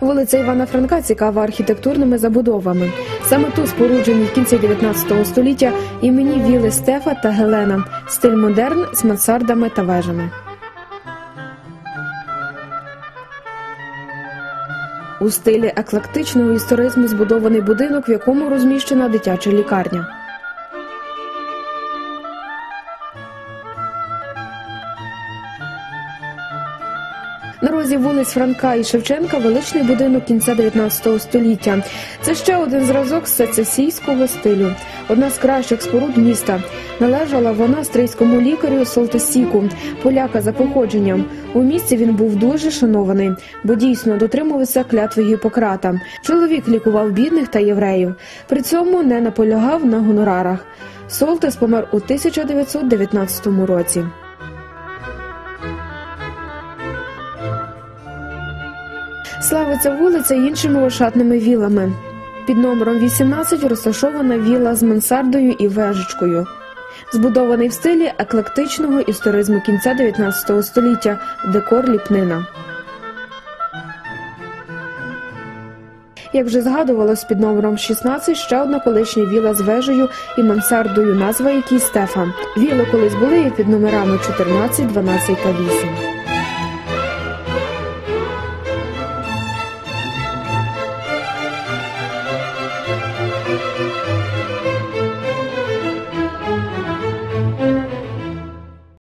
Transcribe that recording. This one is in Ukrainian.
Вулиця Івана Франка цікава архітектурними забудовами. Саме тут споруджені в кінці 19 століття імені Віли Стефа та Гелена, стиль модерн з мансардами та вежами. У стилі еклектичного історизму збудований будинок, в якому розміщена дитяча лікарня. На розі вулиць Франка і Шевченка величний будинок кінця 19 століття. Це ще один зразок сецесійського стилю. Одна з кращих споруд міста. Належала вона стрийському лікарю Солтесіку, поляка за походженням. У місті він був дуже шанований, бо дійсно дотримувався клятви Гіппократа. Чоловік лікував бідних та євреїв. При цьому не наполягав на гонорарах. Солтес помер у 1919 році. Славиться вулиця іншими ошатними вілами. Під номером 18 розташована віла з мансардою і вежечкою. Збудований в стилі еклектичного історизму кінця 19 століття, декор ліпнина. Як вже згадувалось, під номером 16 ще одна колишня віла з вежею і мансардою, назва якій Стефан. Віли колись були і під номерами 14, 12 та 8.